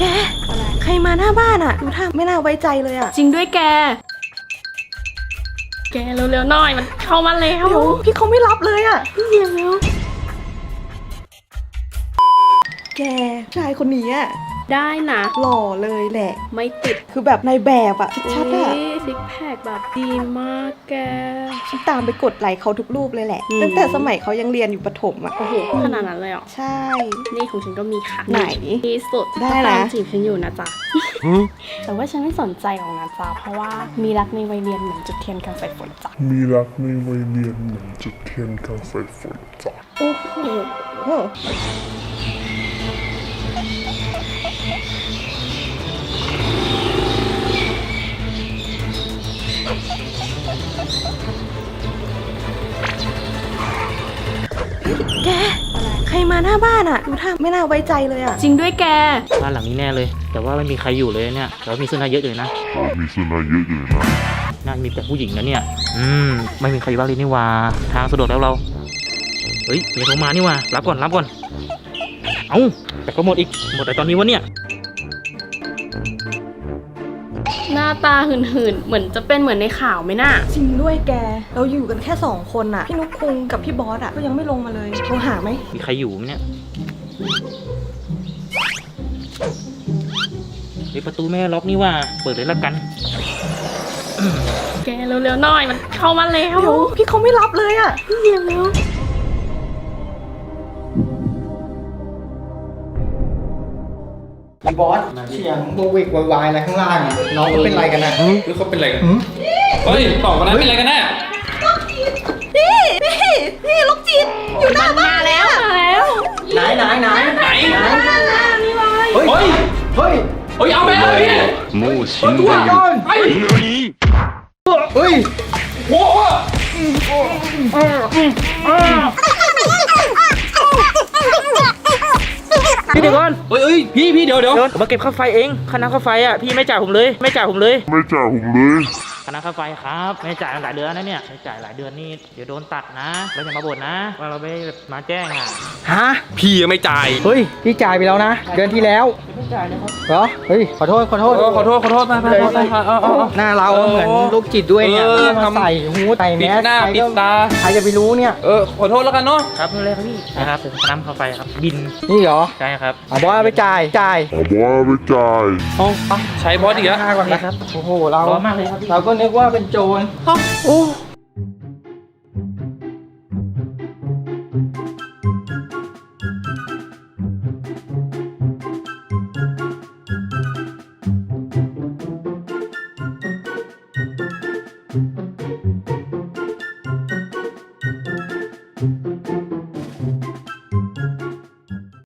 แก ใครมาหน้าบ้านอะดูท่าไม่น่าไว้ใจเลยอะจริงด้วยแก แกเร็วๆหน่อยมันเข้ามาแล้วเดี๋ยวพี่เขาไม่รับเลยอะพี่เร็วแกชายคนนี้อะ ได้นะหล่อเลยแหละ ไม่ติดคือแบบในแบบอะชัดๆอะซิกแพคแบบดีมากแกฉันตามไปกดไลค์เขาทุกรูปเลยแหละอืมตั้งแต่สมัยเขายังเรียนอยู่ประถมอะโอ้โหขนาดนั้นเลยเหรอใช่ นี่ของฉันก็มีค่ะไหนที่สุดได้นะตามจีบฉันอยู่นะจ๊ะแต่ว่าฉันไม่สนใจของนะจ๊ะเพราะว่ามีรักในวัยเรียนเหมือนจุดเทียนกลางสายฝนจ้ะมีรักในวัยเรียนเหมือนจุดเทียนกลางสายฝนจ้ะโอ้โห แก ใครมาหน้าบ้านอะดูท่าไม่น่าไว้ใจเลยอะจริงด้วยแก บ้านหลังนี้แน่เลย แต่ว่าไม่มีใครอยู่เลยเนี่ยแต่ว่ามีเสื้อหน้าเยอะเลยนะ มีสุนัขเยอะอยู่นะน่าจะมีแต่ผู้หญิงนะเนี่ย อืม ไม่มีใครอยู่บ้านเลยนี่หว่า ทางสะดวกแล้วเรา เฮ้ยมีโทรมานี่หว่า รับก่อน รับก่อน เอ้าแต่ก็หมดอีก หมดแต่ตอนนี้วะเนี่ย หน้าตาหื่นๆ เหมือนจะเป็นเหมือนในข่าวไหมน่ะ จริงด้วยแก เราอยู่กันแค่สองคนอะพี่นุกคุงกับพี่บอสอะก็ยังไม่ลงมาเลยโทรหาไหม มีใครอยู่ไหมเนี่ยเฮ้ยประตูแม่ล็อกนี่หว่า เปิดเลยละกัน แกเร็วๆหน่อยมันเข้ามาแล้ว เดี๋ยวพี่เขาไม่รับเลยอะเร็วเร็ว อบอสเสียงโบวิกวายๆอะไรข้างล่างอน้องเขาเป็นไรกันอะหรือเขาเป็นอะไรกันเฮ้ยสองคนนั้นเป็นอะไรกันแน่พี่พี่พี่ลูกจิตอยู่หน้าบ้านแล้วแล้วไหนไหนไหนไหนเฮ้ยเฮ้ยเฮ้ยเฮ้ยเอาไปเลยพี่มูชินได้ยังไอ้เฮ้ยโว้ พี่เดี๋ยวก่อนเฮ้ยเฮ้ยพี่พี่เดี๋ยวเดี๋ยวเดี๋ยวผมมาเก็บค่าไฟเองค่าน้ำค่าไฟอะพี่ไม่จ่ายผมเลย ไม่จ่ายผมเลย ไม่จ่ายผมเลยค่าน้ำค่าไฟครับ ไม่จ่ายหลายเดือนนะเนี่ยไม่จ่ายหลายเดือนนี่เดี๋ยวโดนตัดนะแล้วอย่ามาบ่นนะ ว่าเราไม่แบบมาแจ้งอะฮะพี่ยังไม่จ่ายเฮ้ยพี่จ่ายไปแล้วนะ เดือนที่แล้วไม่ จ่ายนะครับเหรอเฮ้ยขอโทษขอโทษเออขอโทษขอโทษมาไปไปไปเอาเอาเอาหน้าเราเหมือนลูกจิตด้วยเนี่ยเออมาทำใส่หูใส่แมปิดสหน้าใครปิก็ดตาใครจะไปรู้เนี่ยเออขอโทษแล้วกันเนาะครับไม่เป็นไรครับพี่นะครับค่าน้ำค่าไฟครับบินนี่เหรอใช่ครับอะบอสเอาไปจ่ายจ่ายผมว่าไม่จ่ายเอาไปใช้บอสอีกแล้วหน้าก่อนนี่นะครับโอ้โหเราร้อนมากเลยครับพี่เราก็นึกว่าเป็นโจรโอ้